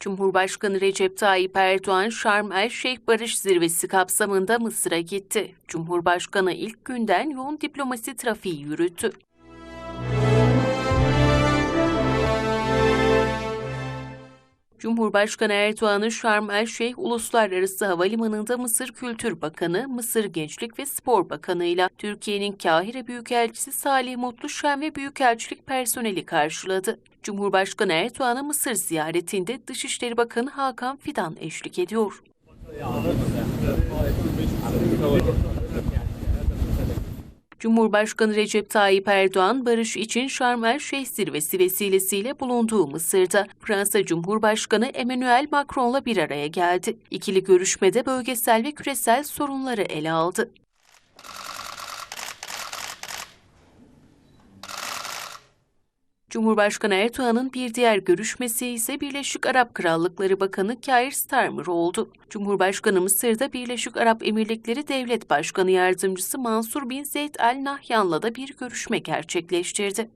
Cumhurbaşkanı Recep Tayyip Erdoğan Şarm El Şeyh Barış Zirvesi kapsamında Mısır'a gitti. Cumhurbaşkanı ilk günden yoğun diplomasi trafiği yürüttü. Cumhurbaşkanı Erdoğan'ın Şarm El Şeyh Uluslararası Havalimanı'nda Mısır Kültür Bakanı, Mısır Gençlik ve Spor Bakanı ile Türkiye'nin Kahire Büyükelçisi Salih Mutluşen ve Büyükelçilik personeli karşıladı. Cumhurbaşkanı Erdoğan'a Mısır ziyaretinde Dışişleri Bakanı Hakan Fidan eşlik ediyor. Cumhurbaşkanı Recep Tayyip Erdoğan, barış için Şarm El Şeyh zirvesi vesilesiyle bulunduğu Mısır'da Fransa Cumhurbaşkanı Emmanuel Macron'la bir araya geldi. İkili görüşmede bölgesel ve küresel sorunları ele aldı. Cumhurbaşkanı Erdoğan'ın bir diğer görüşmesi ise Birleşik Arap Krallıkları Bakanı Keir Starmer oldu. Cumhurbaşkanı Mısır'da Birleşik Arap Emirlikleri Devlet Başkanı Yardımcısı Mansur Bin Zeyd Al Nahyan'la da bir görüşme gerçekleştirdi.